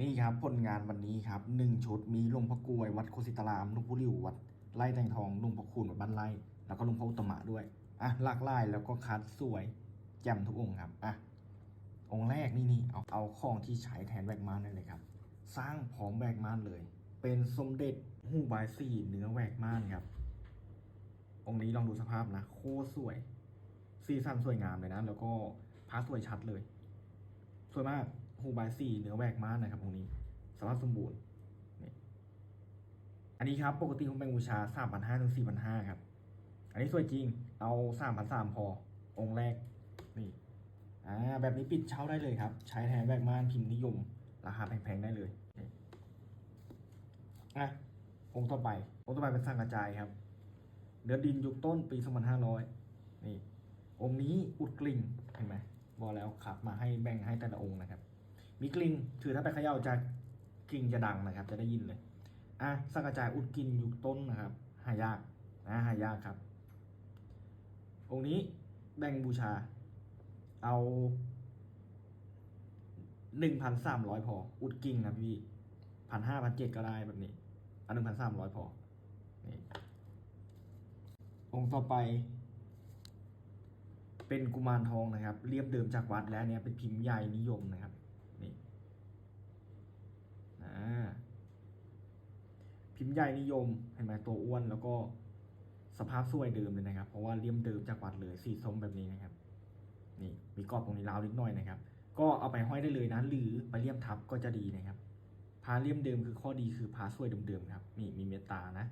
นี่ครับผลงานวันนี้ครับหนึ่งชุดมีหลวงพ่อกลวย วัดโคสิตารามหลวงพ่อริววัดไร่แตงทองหลวงพ่อคูณวัดบ้านไร่แล้วก็หลวงพ่ออุตมะด้วยอะหลากหลายแล้วก็คัดสวยแจ่มทุกองค์ครับอะองค์แรกนี่นี่เอาเอาของที่ใช้แทนแบกมานนั่นเลยครับ สร้างพร้อมแบกมานเลย เป็นสมเด็จหูบายสี่เนื้อแวกม่านครับ องค์นี้ลองดูสภาพนะโคตรสวยสีสันสวยงามเลยนะแล้วก็พาสวยชัดเลย สวยมาก หูบายสี่เนื้อแหวกมานะครับตรงนี้สภาพสมบูรณ์นี่อันนี้ครับ ปกติผมแบ่งบูชาสามพันห้าถึงสี่พันห้าครับ อันนี้สวยจริงเอาสามพันสามพอองค์แรกนี่อ่าแบบนี้ปิดเช่าได้เลยครับ ใช้แทนแบกม่านพิมพ์นิยม ราคาแพงๆได้เลยนี่อะองค์ต่อไปองค์ต่อไปเป็นสร้างกระจายครับ เดือนดินยุคต้นปี2500นี่ องค์นี้อุดกลิ่งเห็นไหมบอกแล้วขับมาให้แบ่งให้แต่ละองค์นะครับ มีกลิ่งคือถ้าไปเขย่าจะกลิ่งจะดังนะครับ จะได้ยินเลยอะสังกระจายอุดกลิ่งยุคต้นนะครับหายากนะหายากครับ องค์นี้แบ่งบูชา เอาหนึ่งพันสามร้อยพอ อุดกิ่งนะพี่พันห้าพันเจ็ดก็ได้แบบนี้เอาหนึ่งพันสามร้อยพอนี่องค์ต่อไป เป็นกุมารทองนะครับเรียบเดิมจากวัดแล้วเนี่ยเป็นพิมพ์ใหญ่นิยมนะครับ นี่อ่า พิมพ์ใหญ่นิยมเห็นไหมตัวอ้วนแล้วก็สภาพสวยเดิมเลยนะครับ เพราะว่าเลี่ยมเดิมจากวัดเลยสีส้มแบบนี้นะครับ นี่มีกรอบตรงนี้ราวนิดหน่อยนะครับ ก็เอาไปห้อยได้เลยนะหรือไปเลี่ยมทับก็จะดีนะครับพาเลี่ยมเดิมคือข้อดีคือพาสวยเดิมๆครับนี่มีเมตานะ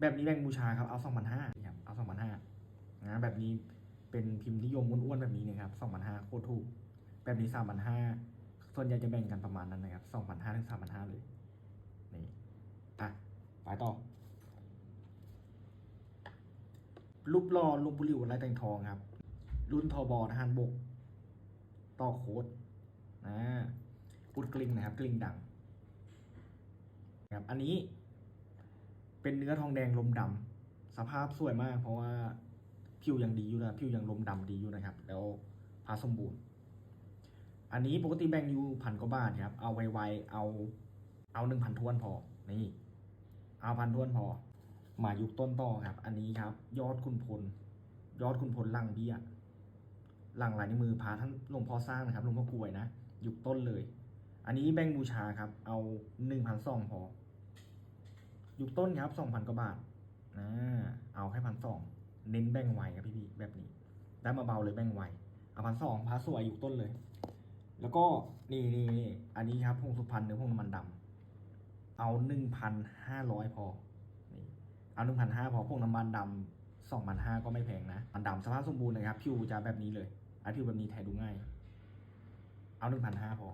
แบบนี้แบ่งบูชาครับเอาสองพันห้าครับเอาสองพันห้านะแบบนี้เป็นพิมพ์นิยมอ้วนๆแบบนี้นะครับสองพันห้าโคตรถูก แบบนี้สามพันห้าส่วนใหญ่จะแบ่งกันประมาณนั้นนะครับสองพันห้าถึงสามพันห้าเลย อะไปต่อ รูปหล่อลุงปุริวไรแต่งทองครับ รุ่นทอบอทหารบก ต่อโค้ดนะอุดกลิ่งนะครับ กลิ่งดังครับอันนี้ เป็นเนื้อทองแดงลมดำสภาพสวยมาก เพราะว่าผิวยังดีอยู่นะผิวยังลมดำดีอยู่นะครับ แล้วพาสมบูรณ์ อันนี้ปกติแบ่งอยู่พันกว่าบาทครับ เอาไวๆเอาเอาหนึ่งพันทวนพอ นี่ เอาพันทวนพอ มายุคต้นต่อครับ อันนี้ครับ ยอดคุณพล ยอดคุณพลลังเบี้ยลังลายนิ้วมือพาท่านหลวงพ่อสร้างนะครับหลวงพ่อกลวยนะยุคต้นเลย อันนี้แบ่งบูชาครับ เอาหนึ่งพันสองพอ ยุคต้นครับสองพันกว่าบาทนะเอาแค่พันสองเน้นแบ่งไวครับพี่ๆแบบนี้ ได้มาเบาเลยแบ่งไวเอาพันสองพาสวยยุคต้นเลย แล้วก็นี่นี่นี่อันนี้ครับพงสุพรรณเนื้อพงน้ำมันดำ เอาหนึ่งพันห้าร้อยพอนี่เอาหนึ่งพันห้าพอพวกน้ำมันดำสองพันห้าก็ไม่แพงนะมันดำสภาพสมบูรณ์เลยครับผิวจะแบบนี้เลยอันผิวแบบนี้แทนดูง่าย เอาหนึ่งพันห้าพอ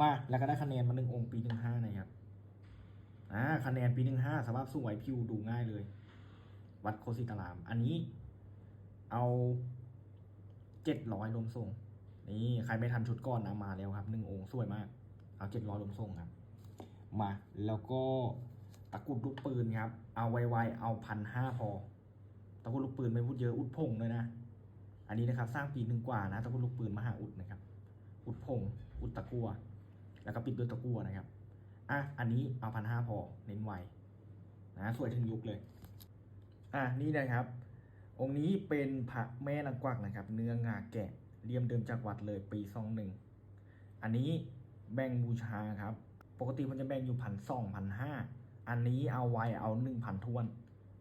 มาแล้วก็ได้คะแนนมาหนึ่งองค์ปีหนึ่งห้านะครับอ่าคะแนนปีหนึ่งห้าสภาพสวยผิวดูง่ายเลย วัดโคสิตาราม อันนี้เอาเจ็ดร้อยลมทรงนี่ใครไม่ทันชุดก่อนนะมาแล้วครับหนึ่งองค์สวยมาก เอาเจ็ดร้อยลมทรงครับ มาแล้วก็ตะกุดลูกปืนครับ เอาไวๆเอาพันห้าพอ ตะกุดลูกปืนไม่พูดเยอะอุดพงเลยนะ อันนี้นะครับ สร้างปีหนึ่งกว่านะ ตะกุดลูกปืนมหาอุดนะครับ อุดพงอุดตะกัวแล้วก็ปิดด้วยตะกัวนะครับอะอันนี้เอาพันห้าพอเน้นไวนะสวยถึงยุคเลยอะนี่นะครับ องค์นี้เป็นพระแม่นางกวักนะครับ เนื้องาแกะเลี่ยมเดิมจากวัดเลยปีสองหนึ่งอันนี้แบ่งบูชาครับ ปกติมันจะแบ่งอยู่พันสองพันห้าอันนี้เอาไว้เอาหนึ่งพันทวน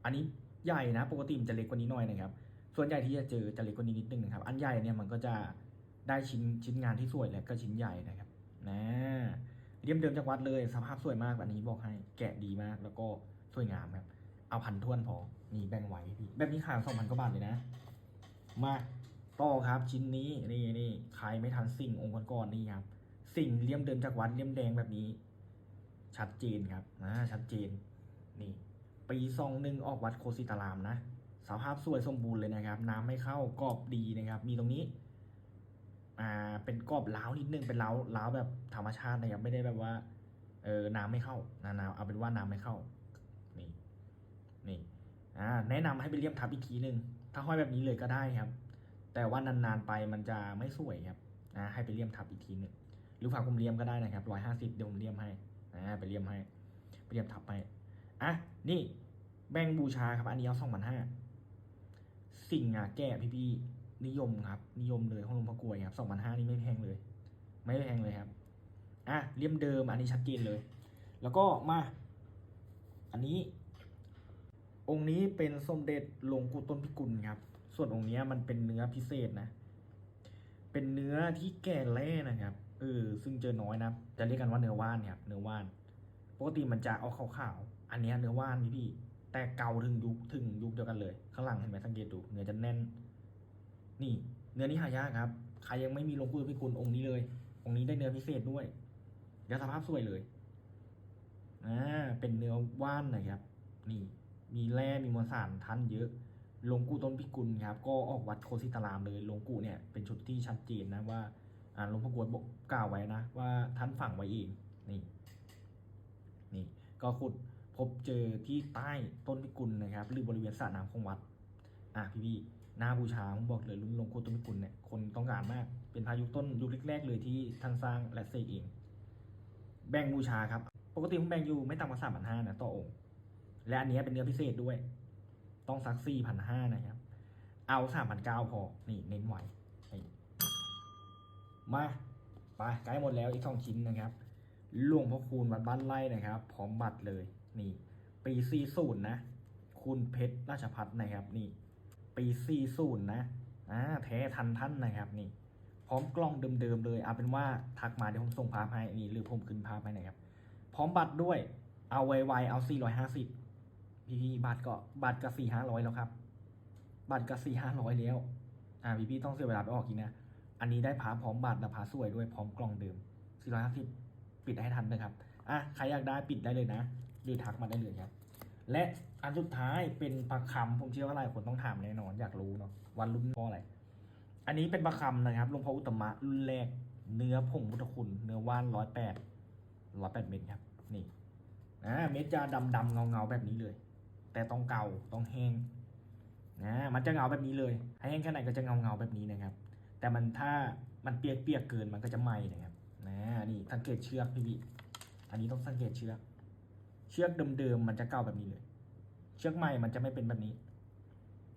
อันนี้ใหญ่นะ ปกติมันจะเล็กกว่านี้หน่อยนะครับ ส่วนใหญ่ที่จะเจอจะเล็กกว่านี้นิดนึงนะครับ อันใหญ่เนี่ยมันก็จะได้ชิ้นชิ้นงานที่สวยและก็ชิ้นใหญ่นะครับนะเรียมเดิมจากวัดเลยสภาพสวยมากแบบนี้บอกให้แกะดีมากแล้วก็สวยงามครับเอาพันทวนพอนี่แบ่งไว้พี่แบบนี้ขายสองพันกว่าบาทเลยนะ มาต่อครับชิ้นนี้นี่นี่ใครไม่ทันสิ่งองค์ก่อนนี่ครับสิ่งเลี่ยมเดิมจากวัดเลี่ยมแดงแบบนี้ ชัดเจนครับนะชัดเจนนี่ ปีซองหนึ่งออกวัดโคสิตารามนะสภาพสวยสมบูรณ์เลยนะครับ น้ำไม่เข้ากรอบดีนะครับ มีตรงนี้อ่าเป็นกรอบล้าวนิดนึงเป็นล้าวล้าวแบบธรรมชาตินะครับไม่ได้แบบว่าเออน้ำไม่เข้านะน้ำเอาเป็นว่าน้ำไม่เข้านี่นี่อ่าแนะนำให้ไปเลี่ยมทับอีกทีหนึ่งถ้าห้อยแบบนี้เลยก็ได้ครับ แต่ว่านานๆไปมันจะไม่สวยครับนะให้ไปเลี่ยมทับอีกทีหนึ่งหรือฝากผมเลี่ยมก็ได้นะครับร้อยห้าสิบเดี๋ยวผมเลี่ยมให้ อ่าไปเลียมให้ไปเลียมทับให้อะนี่แบงบูชาครับ อันนี้เอาสองพันห้าสิ่งอะแก้พี่พี่ๆนิยมครับ นิยมเลยของหลวงพ่อกลวยครับสองพันห้านี่ไม่แพงเลย ไม่แพงเลยครับอะเลี่ยมเดิมอันนี้ชัดเจนเลย แล้วก็มา อันนี้ องค์นี้เป็นสมเด็จหลวงปู่ต้นพิกุลครับ ส่วนองค์นี้มันเป็นเนื้อพิเศษนะ เป็นเนื้อที่แก่แร่นะครับ เออซึ่งเจอน้อยนะ จะเรียกกันว่าเนื้อว่านเนี่ยครับเนื้อว่านปกติมันจะเอาขาวๆอันนี้เนื้อว่านพี่พี่แต่เก่าถึงยุคถึงยุคเดียวกันเลย ข้างหลังเห็นไหมสังเกตดูเนื้อจะแน่น นี่ เนื้อนี้หายากครับใครยังไม่มีลงปู่ต้นพิกุลองค์นี้เลย องค์นี้ได้เนื้อพิเศษด้วยเดี๋ยวสภาพสวยเลยอ่าเป็นเนื้อว่านนะครับ นี่ มีแร่มีมวลสารท่านเยอะหลวงปู่ต้นพิกุลครับ ก็ออกวัดโคสิตารามเลยหลวงปู่เนี่ยเป็นชุดที่ชัดเจนนะว่า หลวงพ่อกวนบอกกล่าวไว้นะ ว่าท่านฝังไว้เองนี่นี่ก็ขุดพบเจอที่ใต้ต้นพิกุลนะครับ หรือบริเวณสระน้ำของวัด อะพี่พี่ๆหน้าบูชาผมบอกเลยรุ่นหลวงปู่ต้นพิกุลเนี่ยคนต้องการมาก เป็นพายุต้นยุคแรกๆเลยที่ท่านสร้างและเสกเอง แบ่งบูชาครับ ปกติผมแบ่งอยู่ไม่ต่ำกว่าสามพันห้านะต่อองค์ และอันนี้เป็นเนื้อพิเศษด้วย ต้องสักสี่พันห้านะครับ เอาสามพันเก้าพอ นี่เน้นไว้ มาไปใกล้หมดแล้วอีกสองชิ้นนะครับหลวงพ่อคูณวัดบ้านไร่นะครับ พร้อมบัตรเลยนี่ ปีสี่ศูนย์นะ คุณเพชรราชพัฒนะครับนี่ ปีสี่ศูนย์นะอ่าแท้ทันท่านนะครับนี่ พร้อมกล้องเดิมๆเลยเอาเป็นว่าทักมาเดี๋ยวผมส่งภาพให้นี่หรือผมขึ้นภาพให้นะครับ พร้อมบัตรด้วย เอาไวๆเอาสี่ร้อยห้าสิบพี่พี่ๆบัตรก็บัตรก็สี่ห้าร้อยแล้วครับ บัตรก็สี่ห้าร้อยแล้ว อ่าพี่พี่ๆต้องเสียเวลาไปออกอีกนะ อันนี้ได้พาพร้อมบัตรและพาสวยด้วยพร้อมกล่องเดิมสี่ร้อยห้าสิบปิดให้ทันนะครับ อะ ใครอยากได้ปิดได้เลยนะหรือทักมาได้เลยครับ และอันสุดท้ายเป็นประคำผมเชื่อว่าหลายคนต้องถามแน่นอนอยากรู้เนาะวันรุ่นพ่ออะไร อันนี้เป็นประคำนะครับหลวงพ่ออุตมะรุ่นแรก เนื้อผงพุทธคุณ เนื้อว่านร้อยแปดร้อยแปดเม็ดครับ นี่อ่าเม็ดจะดำดำเงาเงาแบบนี้เลย แต่ต้องเก่าต้องแห้งนะมันจะเงาแบบนี้เลยให้แห้งแค่ไหนก็จะเงาเงาแบบนี้นะครับ แต่มันถ้ามันเปียกเปียกๆเกินมันก็จะไหม้นะครับนะนี่สังเกตเชือกพี่พี่อันนี้ต้องสังเกตเชือก เชือกเดิมๆมันจะเก่าแบบนี้เลย เชือกใหม่มันจะไม่เป็นแบบนี้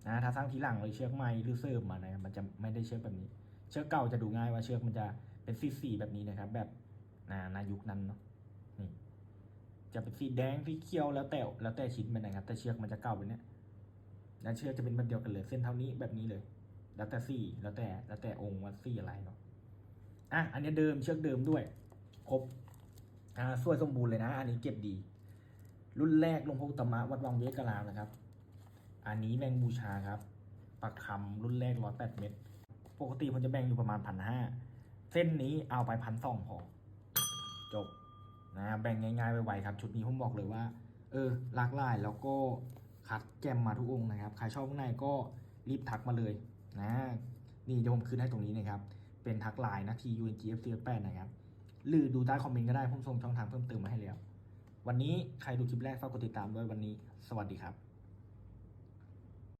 นะถ้าสร้างทีหลังเลยเชือกใหม่หรือเสริมมานะครับมันจะไม่ได้เชือกแบบนี้ เชือกเก่าจะดูง่ายว่าเชือกมันจะเป็นสีๆแบบนี้นะครับ แบบนะในยุคนั้นเนาะนี่จะเป็นสีแดงสีเขียวแล้วแต่แล้วแต่ชิ้นมันนะครับ แต่เชือกมันจะเก่าแบบนี้แล้วเชือกจะเป็นแบบเดียวกันเลย เส้นเท่านี้แบบนี้เลย แล้วแต่สี่แล้วแต่แล้วแต่องค์ว่าสี่อะไรเนาะอะอันนี้เดิมเชือกเดิมด้วย ครบอ่าสวยสมบูรณ์เลยนะ อันนี้เก็บดี รุ่นแรกหลวงพ่ออุตมะวัดวังเวกรามนะครับ อันนี้แมงบูชาครับปักคำรุ่นแรกร้อยแปดเม็ดปกติผมจะแบ่งอยู่ประมาณพันห้าเส้นนี้เอาไปพันสองพอจบนะแบ่งง่ายๆไวๆครับ ชุดนี้ผมบอกเลยว่า เออหลากหลายแล้วก็คัดแจมมาทุกองนะครับ ใครชอบข้างในก็รีบทักมาเลย นะนี่เดี๋ยวผมขึ้นให้ตรงนี้นะครับ เป็นทักไลน์นะ T U N G F C 8นะครับ หรือดูใต้คอมเมนต์ก็ได้ผมส่งช่องทางเพิ่มเติมมาให้แล้ว วันนี้ใครดูคลิปแรกฝากกดติดตามด้วยวันนี้ สวัสดีครับ